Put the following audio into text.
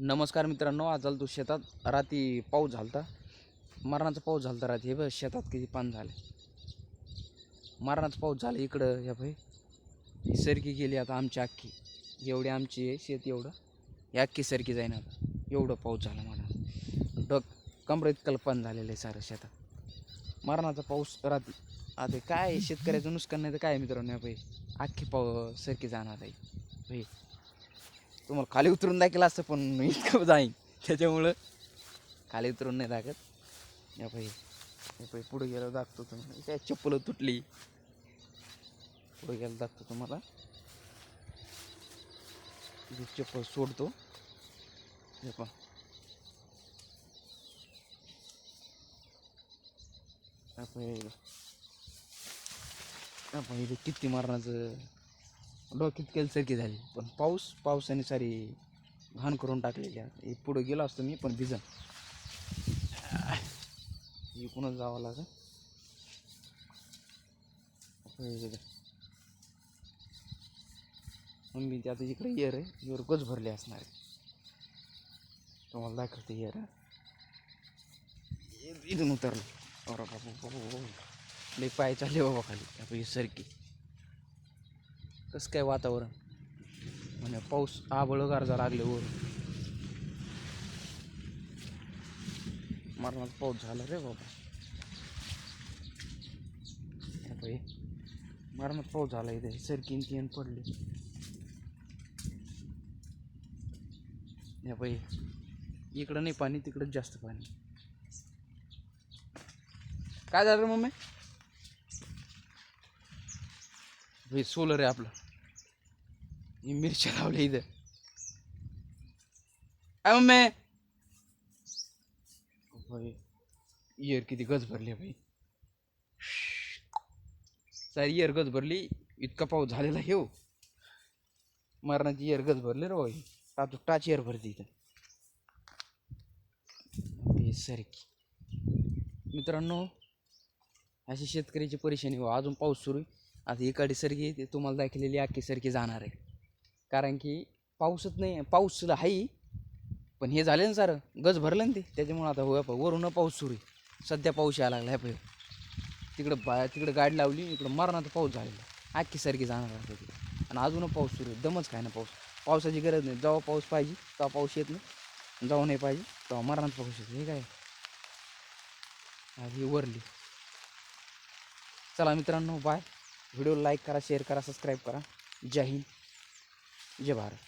नमस्कार मित्रांनो आज आलो तो शेतात. राती पाऊस झालता. मरणाचा पाऊस झालता रात्री. हे बघ शेतात किती पान झाले. मरणाचा पाऊस झाला इकडं हे भाई ही सरकी गेली आता आमची अख्खी. एवढी आमची आहे शेत एवढं. ही अख्खी सरकी जाईन आता. एवढं पाऊस झाला मरण डग कमरेत कल्पन झालेलं आहे सारं शेतात. मरणाचा पाऊस राती आता काय आहे, शेतकऱ्याचं नुकसान नाही तर काय मित्रांनो हे भाई अख्खी पाऊ सरकी जाणार आहे. भाई तुम्हाला खाली उतरून दाखल असतं पण इतकं जाईन. त्याच्यामुळं खाली उतरून नाही दाखत या पाहिजे या पाहिजे पुढे गेलं दाखतो तुम्हाला. काय चप्पल तुटली? पुढे गेलं दाखतो तुम्हाला. चप्पल सोडतो. हे पहा. या पाहिजे या किती मारण्याचं डोक्यात केलसारखी झाली. पण पाऊस पावसाने सारी घाण करून टाकलेली आहे पुढं गेलो असतो मी पण भिजन. इकडूनच जावं लागेल? मग मी ते आता इकडे येर आहे येर गज भरले असणार आहे. तुम्हाला दाखवते येर इथून उतरलं. अरे बाबा बाबा लई पाय चालले बाबा खाली. आपण सरकी. कसं काय वातावरण? म्हणे पाऊस आबळ गारजा लागले वर मरणात पाऊस झाला रे बाबा. हे मरणात पाऊस झाला इथे. सरकीन तीन पडले. या बाई इकडं नाही पाणी तिकडं जास्त पाणी. काय झालं रे मम्मी? हे सोलर आहे आपलं. मिरच्या लावल्या इथं. काय मम्मी इयर किती गज भरली भाई सारी इयर गज भरली इतका पाऊस झालेला हे. हो. मरणाची इयर गज भरली रे भाई टाच टाच इयर भरती इथं. सारखी मित्रांनो अशी शेतकऱ्याची परेशानी हो. अजून पाऊस सुरू आहे. आता इकडे सरकी ते तुम्हाला दाखवलेली अख्खी सरकी जाणार आहे. कारण की पाऊसच नाही पाऊस आहे पण हे झाले ना सारं. गज भरलं ना ते. त्याच्यामुळं आता हो वरून पाऊस सुरू आहे. सध्या पाऊस यायला लागला ह्या तिकडं बा तिकडं गाडी लावली इकडं मरणाचा पाऊस झालेला अख्खी सारखी जाणार आहे आणि अजून पाऊस सुरू आहे. दमच काय ना पाऊस. पावसाची गरज नाही. जेव्हा पाऊस पाहिजे तेव्हा पाऊस येत नाही. जाऊ नाही पाहिजे तेव्हा मरणाचा पाऊस येतो. हे काय? ही वरली. चला मित्रांनो बाय व्हिडिओ लाईक करा शेअर करा सबस्क्राईब करा. जय हिंद. जय भारत.